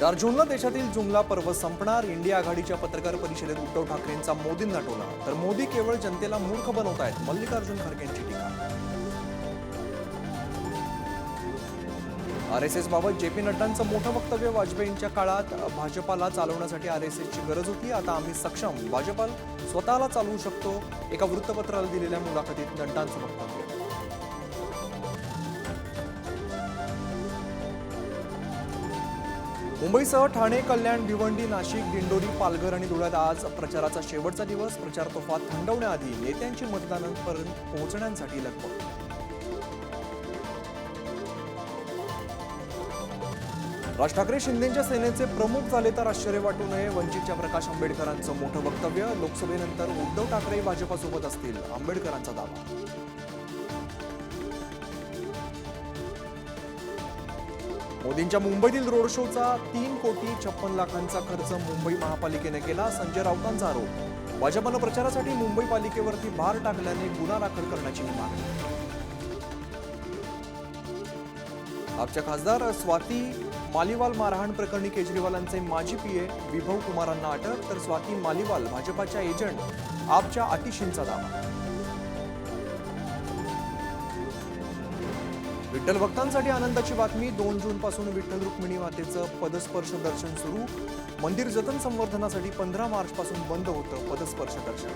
चार जूनला देशातील जुमला पर्व संपणार. इंडिया आघाडीच्या पत्रकार परिषदेत उद्धव ठाकरेंचा मोदींना टोला. तर मोदी केवळ जनतेला मूर्ख बनवतायत मल्लिकार्जुन खरगेंची टीका. आर एस एस बाबत जे पी नड्डांचं मोठं वक्तव्य वाजपेयींच्या काळात. भाजपाला चालवण्यासाठी आर एस एसची गरज होती आता आम्ही सक्षम. भाजपा स्वतःला चालवू शकतो एका वृत्तपत्राला दिलेल्या मुलाखतीत नड्डांचं वक्तव्य. मुंबईसह ठाणे कल्याण भिवंडी नाशिक दिंडोरी पालघर आणि धुळ्यात आज प्रचाराचा शेवटचा दिवस. प्रचार तोफा थंडवण्याआधी नेत्यांची मतदानापर्यंत पोहोचण्यासाठी लगबग. राज ठाकरे शिंदेच्या सेनेचे प्रमुख झाले तर आश्चर्य वाटू नये. वंचितच्या प्रकाश आंबेडकरांचं मोठं वक्तव्य. लोकसभेनंतर उद्धव ठाकरे भाजपासोबत असतील. आंबेडकरांचा दावा. मोदींच्या मुंबईतील रोड शोचा तीन कोटी छप्पन लाखांचा खर्च मुंबई महापालिकेने केला. संजय राऊतांचा आरोप. भाजपनं प्रचारासाठी मुंबई पालिकेवरती भार टाकल्याने गुन्हा दाखल करण्याची मागणी. आपच्या खासदार स्वाती मालिवाल मारहाण प्रकरणी केजरीवालांचे माजी पीए विभव कुमारांना अटक तर स्वाती मालिवाल भाजपाच्या एजंट आपच्या अतिशींचा दावा. विठ्ठल भक्तांसाठी आनंदाची बातमी. दोन जून पासून विठ्ठल रुक्मिणी मातेचं पदस्पर्श दर्शन सुरू. मंदिर जतन संवर्धनासाठी पंधरा मार्च पासून बंद होतं पदस्पर्श दर्शन.